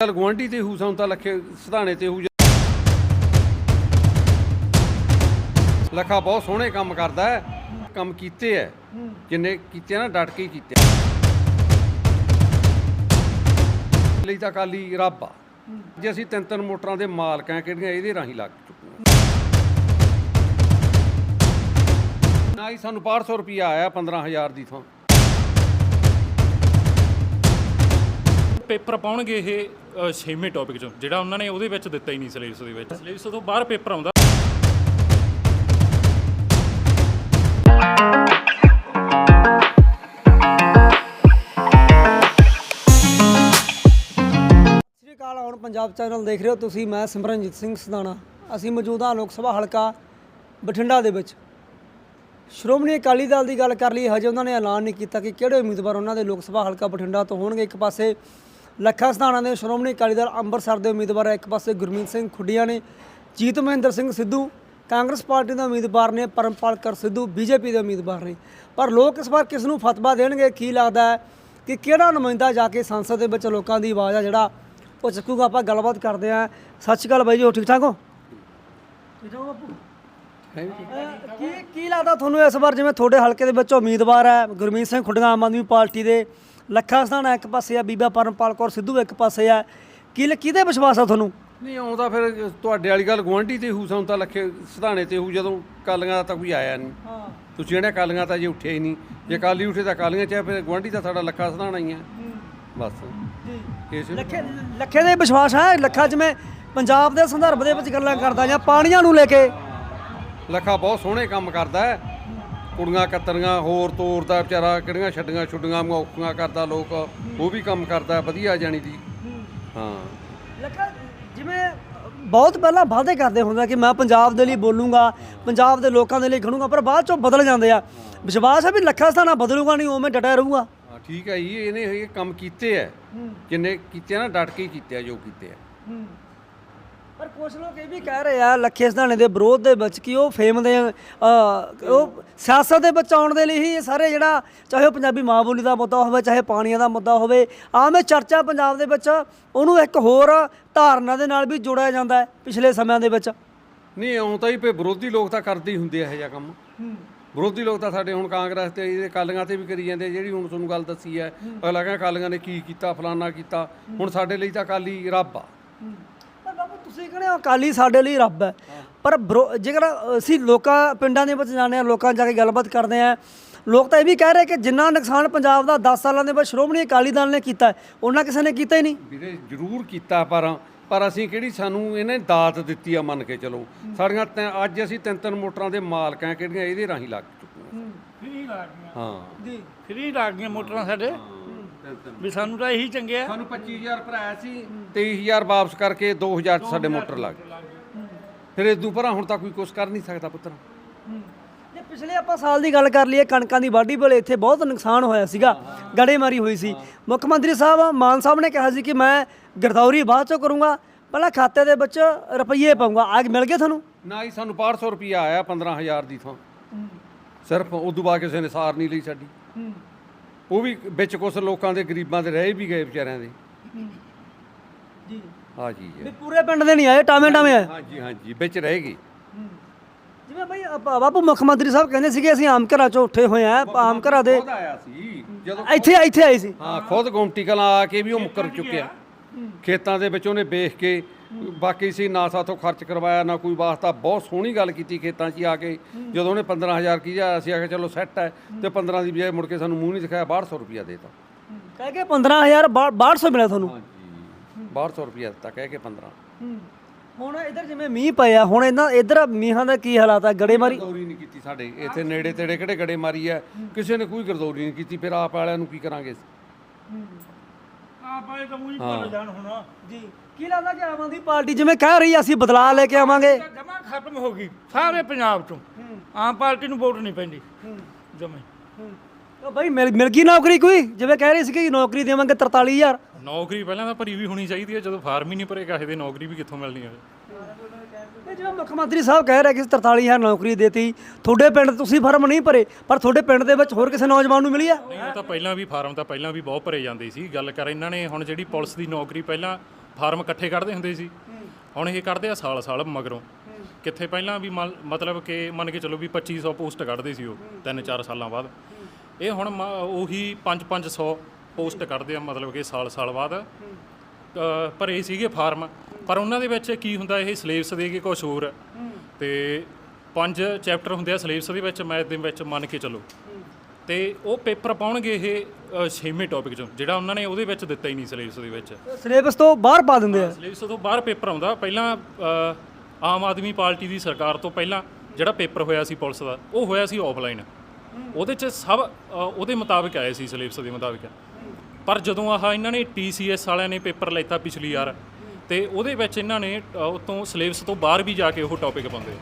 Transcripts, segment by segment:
ਚੱਲ ਗੁਆਂਢੀ ਤੇ ਹੂ ਸਾਨੂੰ ਤਾਂ ਲੱਖੇ ਸਿਧਾਣੇ ਤੇ ਹੂ ਲੱਖਾ ਬਹੁਤ ਸੋਹਣੇ ਕੰਮ ਕਰਦਾ ਹੈ, ਕੰਮ ਕੀਤੇ ਐ ਜਿੰਨੇ ਕੀਤੇ ਨਾ ਡਟ ਕੇ ਹੀ ਕੀਤੇ ਲਈ ਤਾਂ ਕਾਲੀ ਰੱਬ ਆ। ਜੇ ਅਸੀਂ ਤਿੰਨ ਤਿੰਨ ਮੋਟਰਾਂ ਦੇ ਮਾਲਕ ਆ ਕਿਹੜੀਆਂ ਇਹਦੇ ਰਾਹੀਂ ਲੱਗ ਚੁੱਕੀਆਂ ਨਾ? ਹੀ ਸਾਨੂੰ 500 ਰੁਪਿਆ ਆਇਆ 15000 ਦੀ ਥਾਂ। ਪੇਪਰ ਪਾਉਣਗੇ ਇਹ ਅ, ਟੌਪਿਕ ਚੋਂ ਜਿਹੜਾ ਉਹਨਾਂ ਨੇ ਉਹਦੇ ਵਿੱਚ ਦਿੱਤਾ ਹੀ ਨਹੀਂ ਸਿਲੇਬਸ ਦੇ ਵਿੱਚ। ਸਿਲੇਬਸ ਤੋਂ ਬਾਹਰ ਪੇਪਰ ਆਉਂਦਾ। ਸਤਿ ਸ਼੍ਰੀ ਅਕਾਲ ਪੰਜਾਬ ਚੈਨਲ ਦੇਖ ਰਹੇ ਹੋ ਤੁਸੀਂ ਮੈਂ ਸਿਮਰਨਜੀਤ ਸਿੰਘ ਸਦਾਣਾ। ਅਸੀਂ ਮੌਜੂਦਾ ਹਾਂ ਲੋਕ ਸਭਾ ਹਲਕਾ ਬਠਿੰਡਾ ਦੇ ਵਿੱਚ। ਸ਼੍ਰੋਮਣੀ ਅਕਾਲੀ ਦਲ ਦੀ ਗੱਲ ਕਰ ਲਈ ਹਜੇ ਉਹਨਾਂ ਨੇ ਐਲਾਨ ਨਹੀਂ ਕੀਤਾ ਕਿ ਕਿਹੜੇ ਉਮੀਦਵਾਰ ਉਹਨਾਂ ਦੇ ਲੋਕ ਸਭਾ ਹਲਕਾ ਬਠਿੰਡਾ ਤੋਂ ਹੋਣਗੇ। ਇੱਕ ਪਾਸੇ ਲੱਖਾ ਸਦਾਣਾ ਦੇ ਸ਼੍ਰੋਮਣੀ ਅਕਾਲੀ ਦਲ ਅੰਮ੍ਰਿਤਸਰ ਦੇ ਉਮੀਦਵਾਰ ਇੱਕ ਪਾਸੇ ਗੁਰਮੀਤ ਸਿੰਘ ਖੁੱਡੀਆਂ ਨੇ ਜੀਤ ਮਹਿੰਦਰ ਸਿੰਘ ਸਿੱਧੂ ਕਾਂਗਰਸ ਪਾਰਟੀ ਦੇ ਉਮੀਦਵਾਰ ਨੇ ਪਰਮਪਾਲ ਕਰ ਸਿੱਧੂ ਬੀਜੇਪੀ ਦੇ ਉਮੀਦਵਾਰ ਨੇ। ਪਰ ਲੋਕ ਇਸ ਵਾਰ ਕਿਸ ਨੂੰ ਫਤਵਾ ਦੇਣਗੇ ਕੀ ਲੱਗਦਾ ਹੈ ਕਿ ਕਿਹੜਾ ਨੁਮਾਇੰਦਾ ਜਾ ਕੇ ਸੰਸਦ ਦੇ ਵਿੱਚ ਲੋਕਾਂ ਦੀ ਆਵਾਜ਼ ਆ ਜਿਹੜਾ ਉਹ ਚੱਕੂਗਾ? ਆਪਾਂ ਗੱਲਬਾਤ ਕਰਦੇ ਆਂ ਸਤਿ ਸ਼੍ਰੀ ਅਕਾਲ ਬਾਈ ਜੀ ਹੋ ਠੀਕ ਠਾਕ ਹੋ? ਠੀਕ ਬਾਪੂ। ਕੀ ਕੀ ਲੱਗਦਾ ਤੁਹਾਨੂੰ ਇਸ ਵਾਰ ਜਿਵੇਂ ਤੁਹਾਡੇ ਹਲਕੇ ਦੇ ਵਿੱਚ ਉਮੀਦਵਾਰ ਹੈ ਗੁਰਮੀਤ ਸਿੰਘ ਖੁੱਡੀਆਂ ਆਮ ਆਦਮੀ ਪਾਰਟੀ ਦੇ ਲੱਖਾ ਸਥਾਨਾ ਇੱਕ ਪਾਸੇ ਆ ਬੀਬਾ ਪਰਮਪਾਲ ਕੌਰ ਸਿੱਧੂ ਇੱਕ ਪਾਸੇ ਆ। ਕੀ ਕਿਹਦੇ ਵਿਸ਼ਵਾਸ ਆ ਤੁਹਾਨੂੰ? ਨਹੀਂ ਆਉਂਦਾ ਫਿਰ ਤੁਹਾਡੇ ਵਾਲੀ ਗੱਲ ਗੁਆਂਢੀ ਤੇ ਹੂ ਸਾਨੂੰ ਤਾਂ ਲੱਖੇ ਸਿਧਾਣੇ ਤੇ ਹੂ ਜਦੋਂ ਕਾਲੀਆਂ ਦਾ ਤਾਂ ਕੋਈ ਆਇਆ ਨਹੀਂ। ਹਾਂ। ਤੁਸੀਂ ਜਿਹੜੇ ਕਾਲੀਆਂ ਤਾਂ ਜੇ ਉੱਠਿਆ ਹੀ ਨਹੀਂ। ਜੇ ਕਾਲੀ ਉੱਠੇ ਤਾਂ ਕਾਲੀਆਂ ਚ ਆ, ਫਿਰ ਗੁਆਂਢੀ ਤਾਂ ਸਾਡਾ ਲੱਖਾ ਸਿਧਾਣਾ ਹੀ ਆ। ਬਸ। ਜੀ। ਲੱਖੇ ਲੱਖੇ ਦੇ ਵਿਸ਼ਵਾਸ ਹੈ ਲੱਖਾ ਜਿਵੇਂ ਪੰਜਾਬ ਦੇ ਸੰਦਰਭ ਦੇ ਵਿੱਚ ਗੱਲਾਂ ਕਰਦਾ ਜਾਂ ਪਾਣੀਆਂ ਨੂੰ ਲੈ ਕੇ? ਲੱਖਾ ਬਹੁਤ ਸੋਹਣੇ ਕੰਮ ਕਰਦਾ ਹੈ। ਕੁੜੀਆਂ ਕਤਰੀਆਂ ਹੋਰ ਤੋਰਦਾ ਵਿਚਾਰਾ ਕਿਹੜੀਆਂ ਛੱਡੀਆਂ ਛੁੱਡੀਆਂ ਔਖੀਆਂ ਕਰਦਾ ਲੋਕ ਉਹ ਵੀ ਕੰਮ ਕਰਦਾ ਵਧੀਆ ਜਾਣੀ ਦੀ। ਹਾਂ। ਜਿਵੇਂ ਬਹੁਤ ਪਹਿਲਾਂ ਵਾਅਦੇ ਕਰਦੇ ਹੁੰਦੇ ਆ ਕਿ ਮੈਂ ਪੰਜਾਬ ਦੇ ਲਈ ਬੋਲੂੰਗਾ ਪੰਜਾਬ ਦੇ ਲੋਕਾਂ ਦੇ ਲਈ ਖੜੂੰਗਾ ਪਰ ਬਾਅਦ ਚੋਂ ਬਦਲ ਜਾਂਦੇ ਆ। ਵਿਸ਼ਵਾਸ ਹੈ ਵੀ ਲੱਖਾ ਸਥਾਨਾ ਬਦਲੂਗਾ ਨਹੀਂ ਉਵੇਂ ਡਟਿਆ ਰਹੂਗਾ? ਹਾਂ ਠੀਕ ਹੈ ਜੀ ਇਹਨੇ ਇਹ ਕੰਮ ਕੀਤੇ ਐ ਜਿੰਨੇ ਕੀਤੇ ਆ ਨਾ ਡਟ ਕੇ ਕੀਤੇ ਆ ਜੋ ਕੀਤੇ ਆ। ਪਰ ਕੁਝ ਲੋਕ ਇਹ ਵੀ ਕਹਿ ਰਹੇ ਆ ਲੱਖੇ ਸਧਾਣੇ ਦੇ ਵਿਰੋਧ ਦੇ ਵਿੱਚ ਕਿ ਉਹ ਫੇਮ ਦੇ ਅ, ਉਹ ਸਿਆਸਤ ਦੇ ਵਿੱਚ ਆਉਣ ਦੇ ਲਈ ਹੀ ਇਹ ਸਾਰੇ ਜਿਹੜਾ ਚਾਹੇ ਉਹ ਪੰਜਾਬੀ ਮਾਂ ਬੋਲੀ ਦਾ ਮੁੱਦਾ ਹੋਵੇ ਚਾਹੇ ਪਾਣੀਆਂ ਦਾ ਮੁੱਦਾ ਹੋਵੇ ਆਮ ਇਹ ਚਰਚਾ ਪੰਜਾਬ ਦੇ ਵਿੱਚ ਉਹਨੂੰ ਇੱਕ ਹੋਰ ਧਾਰਨਾ ਦੇ ਨਾਲ ਵੀ ਜੋੜਿਆ ਜਾਂਦਾ ਹੈ ਪਿਛਲੇ ਸਮਿਆਂ ਦੇ ਵਿੱਚ। ਨਹੀਂ ਇਉਂ ਤਾਂ ਹੀ ਪੇ ਵਿਰੋਧੀ ਲੋਕ ਤਾਂ ਕਰਦੇ ਹੀ ਹੁੰਦੇ ਆ ਇਹ ਜਿਹਾ ਕੰਮ। ਵਿਰੋਧੀ ਲੋਕ ਤਾਂ ਸਾਡੇ ਹੁਣ ਕਾਂਗਰਸ ਤੇ ਇਹਦੇ ਕਾਲੀਆਂ ਤੇ ਵੀ ਕਰੀ ਜਾਂਦੇ ਆ, ਜਿਹੜੀ ਹੁਣ ਤੁਹਾਨੂੰ ਗੱਲ ਦੱਸੀ ਹੈ ਅਗਲਾ ਕਹਿੰਦਾ ਕਾਲੀਆਂ ਨੇ ਕੀ ਕੀਤਾ ਫਲਾਨਾ ਕੀਤਾ ਹੁਣ ਸਾਡੇ ਲਈ ਤਾਂ ਕਾਲੀ ਰੱਬ ਆ। ਤੁਸੀਂ ਕਹਿੰਦੇ ਹੋ ਅਕਾਲੀ ਸਾਡੇ ਲਈ ਰੱਬ ਹੈ। ਪਰ ਜੇਕਰ ਅਸੀਂ ਲੋਕਾਂ ਪਿੰਡਾਂ ਦੇ ਵਿੱਚ ਜਾਂਦੇ ਹਾਂ ਲੋਕਾਂ 'ਚ ਜਾ ਕੇ ਗੱਲਬਾਤ ਕਰਦੇ ਆ ਲੋਕ ਤਾਂ ਇਹ ਵੀ ਕਹਿ ਰਹੇ ਕਿ ਜਿੰਨਾ ਨੁਕਸਾਨ ਪੰਜਾਬ ਦਾ 10 ਸਾਲਾਂ ਦੇ ਵਿੱਚ ਸ਼੍ਰੋਮਣੀ ਅਕਾਲੀ ਦਲ ਨੇ ਕੀਤਾ ਹੈ, ਉਹਨਾਂ ਕਿਸੇ ਨੇ ਕੀਤਾ ਹੀ ਨਹੀਂ। ਵੀਰੇ ਜ਼ਰੂਰ ਕੀਤਾ ਪਰ ਪਰ ਅਸੀਂ ਕਿਹੜੀ ਸਾਨੂੰ ਇਹਨੇ ਦਾਤ ਦਿੱਤੀ ਆ ਮੰਨ ਕੇ ਚਲੋ। ਸਾਡੀਆਂ ਤੈਂ- ਅੱਜ ਅਸੀਂ ਤਿੰਨ ਤਿੰਨ ਮੋਟਰਾਂ ਦੇ ਮਾਲਕ ਆ ਕਿਹੜੀਆਂ ਇਹਦੇ ਰਾਹੀਂ ਲੱਗ ਚੁੱਕੀਆਂ। ਫਰੀ ਲੱਗ ਗਈਆਂ। ਹਾਂ। ਜੀ। ਫਰੀ ਲੱਗ ਗਈਆਂ ਮੋਟਰਾਂ ਸਾਡੇ। ਵੀ ਸਾਨੂੰ ਤਾਂ ਇਹੀ ਚੰਗੇ ਆ। ਸਾਨੂੰ 25000 ਭਰਾਇਆ ਸੀ 23000 ਵਾਪਸ ਕਰਕੇ 2000 ਚ ਸਾਡੇ ਮੋਟਰ ਲੱਗ ਗਈ। ਫਿਰ ਇਦੋਂ ਪਰਾਂ ਹੁਣ ਤਾਂ ਕੋਈ ਕੁਛ ਕਰ ਨਹੀਂ ਸਕਦਾ ਪੁੱਤਰ। ਜੇ ਪਿਛਲੇ ਆਪਾਂ ਸਾਲ ਦੀ ਗੱਲ ਕਰ ਲਈਏ ਕਣਕਾਂ ਦੀ ਵਾਢੀ ਵੇਲੇ ਇੱਥੇ ਬਹੁਤ ਨੁਕਸਾਨ ਹੋਇਆ ਸੀਗਾ ਗੜੇਮਾਰੀ ਹੋਈ ਸੀ। ਮੁੱਖ ਮੰਤਰੀ ਸਾਹਿਬ ਮਾਨ ਸਾਹਿਬ ਨੇ ਕਿਹਾ ਸੀ ਕਿ ਮੈਂ ਗਿਰਦੌਰੀ ਬਾਅਦ ਚੋਂ ਕਰੂੰਗਾ ਪਹਿਲਾਂ ਖਾਤੇ ਦੇ ਵਿੱਚ ਰੁਪਈਏ ਪਾਉਂਗਾ ਆਗ ਮਿਲ ਗਏ ਤੁਹਾਨੂੰ? ਨਾ ਹੀ ਸਾਨੂੰ 500 ਰੁਪਿਆ ਆਇਆ 15000 ਦੀ ਥਾਂ। ਸਿਰਫ ਉਦੋਂ ਬਾਅਦ ਕਿਸੇ ਨੇ ਸਾਰ ਨਹੀਂ ਲਈ ਸਾਡੀ। ਉਹ ਵੀ ਵਿੱਚ ਕੁਝ ਲੋਕਾਂ ਦੇ ਗਰੀਬਾਂ ਦੇ ਰਹਿ ਵੀ ਗਏ ਵਿਚਾਰਿਆਂ ਦੇ। ਜੀ। ਹਾਂ। ਜੀ ਵੀ ਪੂਰੇ ਪਿੰਡ ਦੇ ਨਹੀਂ ਆਏ ਟਾਵੇਂ ਟਾਵੇਂ ਆਏ। ਹਾਂਜੀ ਹਾਂਜੀ ਵਿੱਚ ਰਹਿ ਗਏ। ਜਿਵੇਂ ਬਈ ਆਪਾਂ- ਬਾਪੂ ਮੁੱਖ ਮੰਤਰੀ ਸਾਹਿਬ ਕਹਿੰਦੇ ਸੀਗੇ ਅਸੀਂ ਆਮ ਘਰਾਂ ਚੋਂ ਉੱਠੇ ਹੋਏ ਆ ਆਮ ਘਰਾਂ ਦੇ ਖੁਦ ਆਇਆ ਸੀ ਜਦੋਂ ਇੱਥੇ ਇੱਥੇ ਆਏ ਸੀ। ਹਾਂ ਖੁਦ ਗੁੰਮਟੀ ਕਲਾਂ ਆ ਕੇ ਵੀ ਉਹ ਮੁੱਕਰ ਚੁੱਕਿਆ। ਖੇਤਾਂ ਦੇ ਵਿੱਚ ਉਹਨੇ ਵੇਖ ਕੇ ਬਾਕੀ ਸੀ ਨਾ ਸਾਥੋਂ ਖਰਚ ਕਰਵਾਇਆ ਨਾ ਕੋਈ ਵਾਸਤਾ। ਬਹੁਤ ਸੋਹਣੀ ਗੱਲ ਕੀਤੀ ਖੇਤਾਂ 'ਚ ਹੀ ਆ ਕੇ। ਜਦੋਂ ਉਹਨੇ 15000 ਕੀਆ ਅਸੀਂ ਆਖਿਆ ਚਲੋ ਸੈੱਟ ਹੈ। ਤੇ 15 ਦੀ ਬਜਾਏ ਮੁੜ ਕੇ ਸਾਨੂੰ ਮੂੰਹ ਨਹੀਂ ਦਿਖਾਇਆ 1200 ਰੁਪਿਆ ਦੇਤਾ। ਕਹਿ ਕੇ 15000 1200 ਮਿਲਿਆ ਤੁਹਾਨੂੰ? ਹਾਂਜੀ। 1200 ਰੁਪਿਆ ਦਿੱਤਾ ਕਹਿ ਕੇ 15 ਹੁਣ ਇਧਰ ਜਿਵੇਂ ਮੀਂਹ ਪਿਆ ਹੁਣ ਇਹਨਾਂ ਇਧਰ ਮੀਂਹਾਂ ਦਾ ਕੀ ਹਾਲਾਤ ਆ? ਗੜੇਮਾਰੀ ਗਰਦੌਰੀ ਨਹੀਂ ਕੀਤੀ ਸਾਡੇ। ਇੱਥੇ ਨੇੜੇ ਤੇੜੇ ਕਿਹੜੇ ਗੜੇ ਮਾਰੀ ਹੈ ਕਿਸੇ ਨੇ ਕੋਈ ਗਰਦੌਰੀ ਨਹੀਂ ਕੀਤੀ ਫਿਰ ਆਪ ਵਾਲਿਆਂ ਨੂੰ ਕੀ ਕਰਾਂਗੇ ਆਪਾਂ ਇਹ ਤਾਂ ਮੂੰਹ ਹੀ ਭੁੱਲ ਜਾਣ ਹੁਣ। ਜੀ ਕੀ ਲੱਗਦਾ ਕਿ ਆਮ ਆਦਮੀ ਪਾਰਟੀ ਜਿਵੇਂ ਕਹਿ ਰਹੀ ਆ, ਅਸੀਂ ਬਦਲਾਅ ਲੈ ਕੇ ਆਵਾਂਗੇ? ਜਮਾ ਖਤਮ ਹੋ ਗਈ ਸਾਰੇ ਪੰਜਾਬ ਤੋਂ ਆਮ ਪਾਰਟੀ ਨੂੰ ਵੋਟ ਨਹੀਂ ਪੈਂਦੀ। ਜਮੇ। ਤਾਂ ਬਈ ਮਿਲ ਮਿਲ ਗਈ ਨੌਕਰੀ ਕੋਈ? ਜਿਵੇਂ ਕਹਿ ਰਹੀ ਸੀ ਕਿ ਨੌਕਰੀ ਦੇਵਾਂਗੇ 43000 ਨੌਕਰੀ ਪਹਿਲਾਂ ਤਾਂ ਭਰੀ ਵੀ ਹੋਣੀ ਚਾਹੀਦੀ ਹੈ ਜਦੋਂ ਫਾਰਮ ਹੀ ਨਹੀਂ ਭਰੇ ਕਾਹੇ ਦੇ ਨੌਕਰੀ ਵੀ ਕਿੱਥੋਂ ਮਿਲਣੀ ਹੈ? ਇਹ ਜਿਵੇਂ ਮੁੱਖ ਮੰਤਰੀ ਸਾਹਿਬ ਕਹਿ ਰਹੇ ਕਿ 43000 ਨੌਕਰੀ ਦੇਤੀ, ਤੁਹਾਡੇ ਪਿੰਡ ਤੁਸੀਂ ਫਾਰਮ ਨਹੀਂ ਭਰੇ, ਪਰ ਤੁਹਾਡੇ ਪਿੰਡ ਦੇ ਵਿੱਚ ਹੋਰ ਕਿਸੇ ਨੌਜਵਾਨ ਨੂੰ ਮਿਲੀ ਆ? ਨਹੀਂ, ਉਹ ਤਾਂ ਪਹਿਲਾਂ ਵੀ ਫਾਰਮ ਤਾਂ ਪਹਿਲਾਂ ਵੀ ਬਹੁਤ ਭਰੇ ਜਾਂਦੇ ਸੀ। ਗੱਲ ਕਰ, ਇਹਨਾਂ ਨੇ ਹੁਣ ਜਿਹੜੀ ਪੁਲਿਸ ਦੀ ਨੌਕਰੀ ਪਹਿਲਾਂ ਫਾਰਮ ਇਕੱਠੇ ਕੱਢਦੇ ਹੁੰਦੇ ਸੀ। ਹੁਣ ਇਹ ਕੱਢਦੇ ਆ ਸਾਲ ਸਾਲ ਮਗਰੋਂ। ਕਿੱਥੇ ਪਹਿਲਾਂ ਵੀ ਮੰਨ- ਮਤਲਬ ਕਿ ਮੰਨ ਕੇ ਚੱਲੋ ਵੀ 2500 ਪੋਸਟ ਕੱਢਦੇ ਸੀ ਉਹ ਤਿੰਨ ਚਾਰ ਸਾਲਾਂ ਬਾਅਦ। ਇਹ ਹੁਣ ਮ- ਉਹੀ 5-500 ਪੋਸਟ ਕੱਢਦੇ ਆ, ਮਤਲਬ ਕਿ ਸਾਲ ਸਾਲ ਬਾਅਦ। ਭਰੇ ਸੀਗੇ ਫਾਰਮ। ਪਰ ਉਹਨਾਂ ਦੇ ਵਿੱਚ ਕੀ ਹੁੰਦਾ ਇਹ ਸਲੇਬਸ ਦੇ ਕੇ ਕੁਝ ਹੋਰ। ਤੇ ਪੰਜ ਚੈਪਟਰ ਹੁੰਦੇ ਆ ਸਲੇਬਸ ਦੇ ਵਿੱਚ ਮੈਥ ਦੇ ਵਿੱਚ ਮੰਨ ਕੇ ਚੱਲੋ। ਤੇ ਉਹ ਪੇਪਰ ਪਾਉਣਗੇ ਇਹ ਛੇਵੇਂ ਟੌਪਿਕ ਚੋਂ ਜਿਹੜਾ ਉਹਨਾਂ ਨੇ ਉਹਦੇ ਵਿੱਚ ਦਿੱਤਾ ਹੀ ਨਹੀਂ ਸਲੇਬਸ ਦੇ ਵਿੱਚ। ਸਿਲੇਬਸ ਤੋਂ ਬਾਹਰ ਪਾ ਦਿੰਦੇ ਆ? ਸਿਲੇਬਸ ਤੋਂ ਬਾਹਰ ਪੇਪਰ ਆਉਂਦਾ। ਪਹਿਲਾਂ ਆਮ ਆਦਮੀ ਪਾਰਟੀ ਦੀ ਸਰਕਾਰ ਤੋਂ ਪਹਿਲਾਂ ਜਿਹੜਾ ਪੇਪਰ ਹੋਇਆ ਸੀ ਪੁਲਿਸ ਦਾ ਉਹ ਹੋਇਆ ਸੀ ਆਫਲਾਈਨ ਉਹਦੇ ਚ ਸਭ ਉਹਦੇ ਮੁਤਾਬਿਕ ਆਏ ਸੀ ਸਿਲੇਬਸ ਦੇ ਮੁਤਾਬਿਕ। ਪਰ ਜਦੋਂ ਆਹ ਇਹਨਾਂ ਨੇ ਟੀਸੀਐਸ ਵਾਲਿਆਂ ਨੇ ਪੇਪਰ ਲੈਤਾ ਪਿਛਲੀ ਵਾਰ ਤੇ ਉਹਦੇ ਵਿੱਚ ਇਹਨਾਂ ਨੇ ਅ, ਉਤੋਂ ਸਿਲੇਬਸ ਤੋਂ ਬਾਹਰ ਵੀ ਜਾ ਕੇ ਉਹ ਟੌਪਿਕ ਪਾਉਂਦੇ।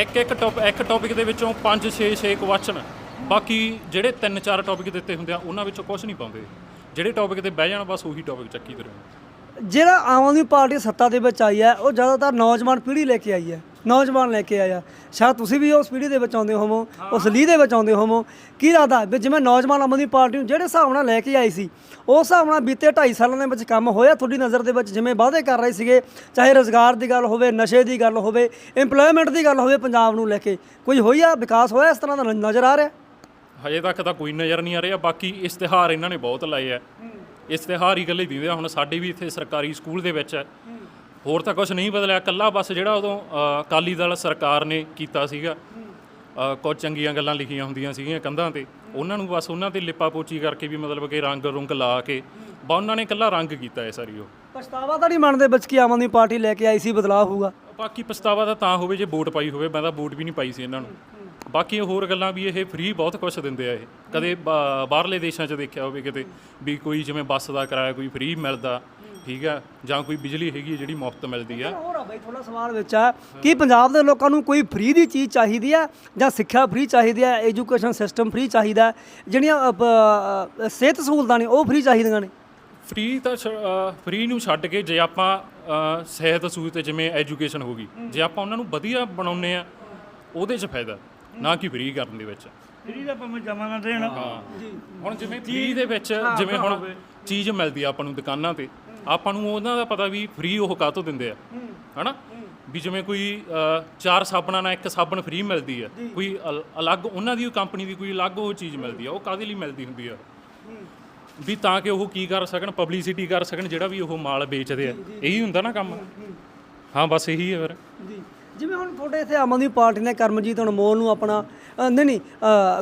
ਇੱਕ ਇੱਕ ਟੌਪ ਇੱਕ ਟੌਪਿਕ ਦੇ ਵਿੱਚੋਂ 5 6 6 ਕੁਐਸਚਨ ਬਾਕੀ ਜਿਹੜੇ 3 4 ਟੌਪਿਕ ਦਿੱਤੇ ਹੁੰਦੇ ਆ ਉਹਨਾਂ ਵਿੱਚੋਂ ਕੁਝ ਨਹੀਂ ਪਾਉਂਦੇ। ਜਿਹੜੇ ਟੌਪਿਕ ਤੇ ਬਹਿ ਜਾਣ ਬਸ ਉਹੀ ਟੌਪਿਕ ਚੱਕੀ ਤੁਰੇ ਜਿਹੜਾ ਆਮ ਆਦਮੀ ਪਾਰਟੀ ਸੱਤਾ ਦੇ ਵਿੱਚ ਆਈ ਹੈ ਉਹ ਜ਼ਿਆਦਾਤਰ ਨੌਜਵਾਨ ਪੀੜ੍ਹੀ ਲੈ ਕੇ ਆਈ ਹੈ। ਨੌਜਵਾਨ ਲੈ ਕੇ ਆਇਆ। ਸ਼ਾਇਦ ਤੁਸੀਂ ਵੀ ਉਸ ਪੀੜ੍ਹੀ ਦੇ ਵਿੱਚ ਆਉਂਦੇ ਹੋਵੋ ਉਸ ਲੀਹ ਦੇ ਵਿੱਚ ਆਉਂਦੇ ਹੋਵੋ। ਕੀ ਲੱਗਦਾ ਵੀ ਜਿਵੇਂ ਨੌਜਵਾਨ ਆਮ ਆਦਮੀ ਪਾਰਟੀ ਨੂੰ ਜਿਹੜੇ ਹਿਸਾਬ ਨਾਲ ਲੈ ਕੇ ਆਈ ਸੀ ਉਸ ਹਿਸਾਬ ਨਾਲ ਬੀਤੇ 2.5 ਸਾਲਾਂ ਦੇ ਵਿੱਚ ਕੰਮ ਹੋਇਆ ਤੁਹਾਡੀ ਨਜ਼ਰ ਦੇ ਵਿੱਚ ਜਿਵੇਂ ਵਾਅਦੇ ਕਰ ਰਹੇ ਸੀਗੇ ਚਾਹੇ ਰੋਜ਼ਗਾਰ ਦੀ ਗੱਲ ਹੋਵੇ ਨਸ਼ੇ ਦੀ ਗੱਲ ਹੋਵੇ ਏਮਪਲੋਇਮੈਂਟ ਦੀ ਗੱਲ ਹੋਵੇ ਪੰਜਾਬ ਨੂੰ ਲੈ ਕੇ। ਕੋਈ ਹੋਈ ਆ? ਵਿਕਾਸ ਹੋਇਆ ਇਸ ਤਰ੍ਹਾਂ ਦਾ ਨਜ਼ਰ ਆ ਰਿਹਾ? ਹਜੇ ਤੱਕ ਤਾਂ ਕੋਈ ਨਜ਼ਰ ਨਹੀਂ ਆ ਰਿਹਾ। ਬਾਕੀ ਇਸ਼ਤਿਹਾਰ ਇਹਨਾਂ ਨੇ ਬਹੁਤ ਲਾਏ ਆ। ਇਸ਼ਤਿਹਾਰ ਹੀ ਇਕੱਲੇ ਦਿੰਦੇ ਹੁਣ ਸਾਡੇ ਵੀ ਇੱਥੇ ਸਰਕਾਰੀ ਸਕੂਲ ਦੇ ਵਿੱਚ ਹੈ। ਹੋਰ ਤਾਂ ਕੁਝ ਨਹੀਂ ਬਦਲਿਆ। ਕੱਲਾ ਬਸ ਜਿਹੜਾ ਉਦੋਂ ਅਕਾਲੀ ਦਲ ਸਰਕਾਰ ਨੇ ਕੀਤਾ ਸੀਗਾ। ਕੁਝ ਚੰਗੀਆਂ ਗੱਲਾਂ ਲਿਖੀਆਂ ਹੁੰਦੀਆਂ ਸੀਗੀਆਂ ਕੰਧਾਂ ਤੇ। ਉਹਨਾਂ ਨੂੰ ਬਸ ਉਹਨਾਂ ਤੇ ਲਿਪਾ ਪੋਚੀ ਕਰਕੇ ਵੀ ਮਤਲਬ ਕਿ ਰੰਗ ਰੁੰਗ ਲਾ ਕੇ ਬਾ ਉਹਨਾਂ ਨੇ ਕੱਲਾ ਰੰਗ ਕੀਤਾ ਹੈ ਸਾਰੀ ਉਹ। ਪਛਤਾਵਾ ਤਾਂ ਨਹੀਂ ਮੰਨਦੇ ਵਿੱਚ ਕਿ ਆਮ ਆਦਮੀ ਪਾਰਟੀ ਲੈ ਕੇ ਆਈ ਸੀ ਬਦਲਾਅ ਹੋਊਗਾ। ਬਾਕੀ ਪਛਤਾਵਾ ਤਾਂ ਤਾਂ ਹੋਵੇ ਜੇ ਵੋਟ ਪਾਈ ਹੋਵੇ ਮੈਂ ਤਾਂ ਵੋਟ ਵੀ ਨਹੀਂ ਪਾਈ ਸੀ ਇਹਨਾਂ ਨੂੰ। ਬਾਕੀ ਹੋਰ ਗੱਲਾਂ ਵੀ ਇਹ ਫ੍ਰੀ ਬਹੁਤ ਕੁਝ ਦਿੰਦੇ ਆ ਇਹ। ਕਦੇ ਬਾਹਰਲੇ ਦੇਸ਼ਾਂ 'ਚ ਦੇਖਿਆ ਹੋਵੇ ਕਿਤੇ ਵੀ ਕੋਈ ਜਿਵੇਂ ਬੱਸ ਦਾ ਕਿਰਾਇਆ ਕੋਈ ਫ੍ਰੀ ਮਿਲਦਾ। ਠੀਕ ਆ ਜਾਂ ਕੋਈ ਬਿਜਲੀ ਹੈਗੀ ਹੈ ਜਿਹੜੀ ਮੁਫਤ ਮਿਲਦੀ ਆ ਹੋਰ ਆ ਬਈ ਥੋੜਾ ਸਵਾਲ ਵਿੱਚ ਆ। ਕਿ ਪੰਜਾਬ ਦੇ ਲੋਕਾਂ ਨੂੰ ਕੋਈ ਫ੍ਰੀ ਦੀ ਚੀਜ਼ ਚਾਹੀਦੀ ਆ ਜਾਂ ਸਿੱਖਿਆ ਫ੍ਰੀ ਚਾਹੀਦੀ ਆ ਐਜੂਕੇਸ਼ਨ ਸਿਸਟਮ ਫ੍ਰੀ ਚਾਹੀਦਾ ਜਿਹੜੀਆਂ ਸਿਹਤ ਸਹੂਲਤਾਂ ਨੇ ਉਹ ਫ੍ਰੀ ਚਾਹੀਦੀਆਂ ਨੇ? ਫ੍ਰੀ ਤਾਂ ਫ੍ਰੀ ਨੂੰ ਛੱਡ ਕੇ ਜੇ ਆਪਾਂ ਅ, ਸਿਹਤ ਸਹੂਲਤ ਜਿਵੇਂ ਐਜੂਕੇਸ਼ਨ ਹੋ ਗਈ ਜੇ ਆਪਾਂ ਉਹਨਾਂ ਨੂੰ ਵਧੀਆ ਬਣਾਉਨੇ ਆ ਉਹਦੇ 'ਚ ਫਾਇਦਾ ਨਾ ਕਿ ਫ੍ਰੀ ਕਰਨ ਦੇ ਵਿੱਚ। ਜਿਹੜੀ ਦਾ ਭਾਵੇਂ ਜਮਾ ਨਾ ਦੇਣ। ਹੁਣ ਜਿਵੇਂ ਫ੍ਰੀ ਦੇ ਵਿੱਚ ਜਿਵੇਂ ਹੁਣ ਚੀਜ਼ ਮਿਲਦੀ ਆ ਆਪਾਂ ਨੂੰ ਦੁਕਾਨਾਂ ਤੇ ਆਪਾਂ ਨੂੰ ਉਹਨਾਂ ਦਾ ਪਤਾ ਵੀ ਫ੍ਰੀ ਉਹ ਕਾਹਤੋਂ ਦਿੰਦੇ ਆ। ਹਨਾ? ਵੀ ਜਿਵੇਂ ਕੋਈ ਚਾਰ ਸਾਬਣਾਂ ਨਾਲ ਇੱਕ ਸਾਬਣ ਫ੍ਰੀ ਮਿਲਦੀ ਆ। ਕੋਈ ਅਲ- ਅਲੱਗ ਉਹਨਾਂ ਦੀ ਕੰਪਨੀ ਦੀ ਕੋਈ ਅਲੱਗ ਉਹ ਚੀਜ਼ ਮਿਲਦੀ ਆ ਉਹ ਕਾਹਦੇ ਲਈ ਮਿਲਦੀ ਹੁੰਦੀ ਆ? ਵੀ ਤਾਂ ਕਿ ਉਹ ਕੀ ਕਰ ਸਕਣ ਪਬਲਿਸਿਟੀ ਕਰ ਸਕਣ ਜਿਹੜਾ ਵੀ ਉਹ ਮਾਲ ਵੇਚਦੇ ਆ। ਇਹੀ ਹੁੰਦਾ ਨਾ ਕੰਮ? ਹਾਂ ਬਸ ਇਹੀ ਹੈ ਫਿਰ। ਜੀ। ਜਿਵੇਂ ਹੁਣ ਤੁਹਾਡੇ ਇੱਥੇ ਆਮ ਆਦਮੀ ਪਾਰਟੀ ਨੇ ਕਰਮਜੀਤ ਅਨਮੋਲ ਨੂੰ ਆਪਣਾ ਨਹੀਂ ਨਹੀਂ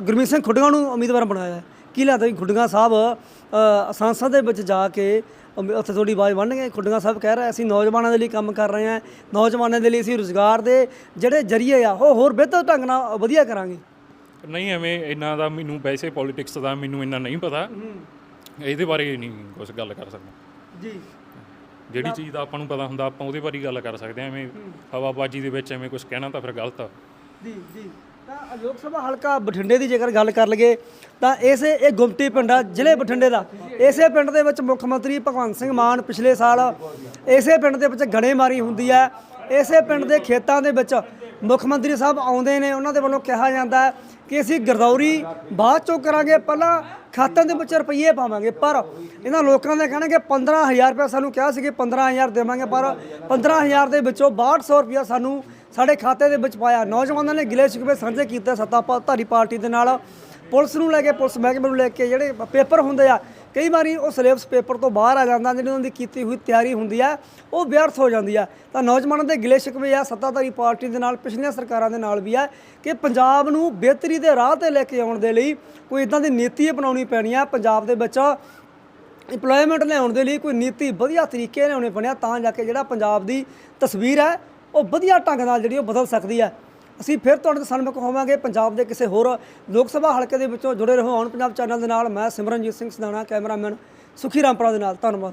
ਗੁਰਮੀਤ ਸਿੰਘ ਖੁੱਡੀਆਂ ਨੂੰ ਉਮੀਦਵਾਰ ਬਣਾਇਆ। ਹੈ। ਕੀ ਲੱਗਦਾ ਵੀ ਖੁੱਡੀਆਂ ਸਾਹਿਬ ਸੰਸਦ ਦੇ ਵਿੱਚ ਜਾ ਕੇ ਉੱਥੇ ਤੁਹਾਡੀ ਆਵਾਜ਼ ਬਣ ਗਏ ਖੁੱਡੀਆਂ ਸਾਹਿਬ ਕਹਿ ਰਹੇ ਅਸੀਂ ਨੌਜਵਾਨਾਂ ਦੇ ਲਈ ਕੰਮ ਕਰ ਰਹੇ ਹਾਂ ਨੌਜਵਾਨਾਂ ਦੇ ਲਈ ਅਸੀਂ ਰੋਜ਼ਗਾਰ ਦੇ ਜਿਹੜੇ ਜਰੀਏ ਆ ਉਹ ਹੋਰ ਬਿਹਤਰ ਢੰਗ ਨਾਲ ਵਧੀਆ ਕਰਾਂਗੇ। ਨਹੀਂ ਐਵੇਂ ਇਹਨਾਂ ਦਾ ਮੈਨੂੰ ਵੈਸੇ ਪੋਲਿਟਿਕਸ ਦਾ ਮੈਨੂੰ ਇੰਨਾ ਨਹੀਂ ਪਤਾ। ਇਹਦੇ ਬਾਰੇ ਨਹੀਂ ਕੁਝ ਗੱਲ ਕਰ ਸਕਦਾ। ਜੀ। ਜਿਹੜੀ ਚੀਜ਼ ਦਾ ਆਪਾਂ ਨੂੰ ਪਤਾ ਹੁੰਦਾ ਆਪਾਂ ਉਹਦੇ ਬਾਰੇ ਗੱਲ ਕਰ ਸਕਦੇ ਹਾਂ ਐਵੇਂ ਹਵਾਬਾਜੀ ਦੇ ਵਿੱਚ ਐਵੇਂ ਕੁਝ ਕਹਿਣਾ ਤਾਂ ਫਿਰ ਗਲਤ ਆ। ਜੀ ਜੀ। ਤਾਂ ਲੋਕ ਸਭਾ ਹਲਕਾ ਬਠਿੰਡੇ ਦੀ ਜੇਕਰ ਗੱਲ ਕਰ ਲਈਏ, ਤਾਂ ਇਸੇ ਇਹ ਗੁਮਟੀ ਪਿੰਡ ਆ, ਜ਼ਿਲ੍ਹੇ ਬਠਿੰਡੇ ਦਾ। ਇਸੇ ਪਿੰਡ ਦੇ ਵਿੱਚ ਮੁੱਖ ਮੰਤਰੀ ਭਗਵੰਤ ਸਿੰਘ ਮਾਨ ਪਿਛਲੇ ਸਾਲ ਇਸੇ ਪਿੰਡ ਦੇ ਵਿੱਚ ਗੜੇਮਾਰੀ ਹੁੰਦੀ ਹੈ। ਇਸੇ ਪਿੰਡ ਦੇ ਖੇਤਾਂ ਦੇ ਵਿੱਚ ਮੁੱਖ ਮੰਤਰੀ ਸਾਹਿਬ ਆਉਂਦੇ ਨੇ, ਉਹਨਾਂ ਦੇ ਵੱਲੋਂ ਕਿਹਾ ਜਾਂਦਾ ਹੈ ਕਿ ਅਸੀਂ ਗਰਦੌਰੀ ਬਾਅਦ ਚੋਂ ਕਰਾਂਗੇ, ਪਹਿਲਾਂ ਖਾਤਿਆਂ ਦੇ ਵਿੱਚ ਰੁਪਈਏ ਪਾਵਾਂਗੇ, ਪਰ ਇਹਨਾਂ ਲੋਕਾਂ ਦਾ ਦੇ ਕਹਿਣਗੇ 15000 ਰੁਪਏ ਸਾਨੂੰ ਕਿਹਾ ਸੀ ਕਿ 15000 ਦੇਵਾਂਗੇ, ਪਰ 15000 ਦੇ ਵਿੱਚੋਂ 6200 ਰੁਪਇਆ ਸਾਨੂੰ ਸਾਡੇ ਖਾਤੇ ਦੇ ਵਿੱਚ ਪਾਇਆ। ਨੌਜਵਾਨਾਂ ਨੇ ਗਿਲੇ ਸ਼ਿਕਵੇ ਸਾਂਝੇ ਕੀਤੇ ਸੱਤਾ ਧਾਰੀ ਪਾਰਟੀ ਦੇ ਨਾਲ। ਪੁਲਿਸ ਨੂੰ ਲੈ ਕੇ, ਪੁਲਿਸ ਮਹਿਕਮੇ ਨੂੰ ਲੈ ਕੇ ਜਿਹੜੇ ਪੇਪਰ ਹੁੰਦੇ ਆ, ਕਈ ਵਾਰੀ ਉਹ ਸਿਲੇਬਸ ਪੇਪਰ ਤੋਂ ਬਾਹਰ ਆ ਜਾਂਦਾ, ਜਿਹੜੀ ਉਹਨਾਂ ਦੀ ਕੀਤੀ ਹੋਈ ਤਿਆਰੀ ਹੁੰਦੀ ਆ, ਉਹ ਵਿਅਰਥ ਹੋ ਜਾਂਦੀ ਆ। ਤਾਂ ਨੌਜਵਾਨਾਂ ਦੇ ਗਿਲੇ ਸ਼ਿਕਵੇ ਆ ਸੱਤਾਧਾਰੀ ਪਾਰਟੀ ਦੇ ਨਾਲ, ਪਿਛਲੀਆਂ ਸਰਕਾਰਾਂ ਦੇ ਨਾਲ ਵੀ ਆ ਕਿ ਪੰਜਾਬ ਨੂੰ ਬਿਹਤਰੀ ਦੇ ਰਾਹ ਤੇ ਲੈ ਕੇ ਆਉਣ ਦੇ ਲਈ ਕੋਈ ਇਦਾਂ ਦੀ ਨੀਤੀ ਅਪਣਾਉਣੀ ਪੈਣੀ ਆ। ਪੰਜਾਬ ਦੇ ਵਿੱਚ ਇੰਪਲੋਇਮੈਂਟ ਲਿਆਉਣ ਦੇ ਲਈ ਕੋਈ ਨੀਤੀ ਵਧੀਆ ਤਰੀਕੇ ਲਿਆਉਣੇ ਪੈਣਿਆ ਤਾਂ ਜਾ ਕੇ ਜਿਹੜਾ ਪੰਜਾਬ ਦੀ ਤਸਵੀਰ ਹੈ ਉਹ ਵਧੀਆ ਢੰਗ ਨਾਲ ਜਿਹੜੀ ਉਹ ਬਦਲ ਸਕਦੀ ਹੈ। ਅਸੀਂ ਫਿਰ ਤੁਹਾਡੇ ਤੋਂ ਸਨਮੁਖ ਹੋਵਾਂਗੇ। ਪੰਜਾਬ ਦੇ ਕਿਸੇ ਹੋਰ ਲੋਕ ਸਭਾ ਹਲਕੇ ਦੇ ਵਿੱਚੋਂ ਜੁੜੇ ਰਹੋ ਆਨ ਪੰਜਾਬ ਚੈਨਲ ਦੇ ਨਾਲ। ਮੈਂ ਸਿਮਰਨਜੀਤ ਸਿੰਘ ਸਦਾਣਾ, ਕੈਮਰਾਮੈਨ ਸੁਖੀ ਰਾਮਪੁਰਾ ਦੇ ਨਾਲ। ਧੰਨਵਾਦ।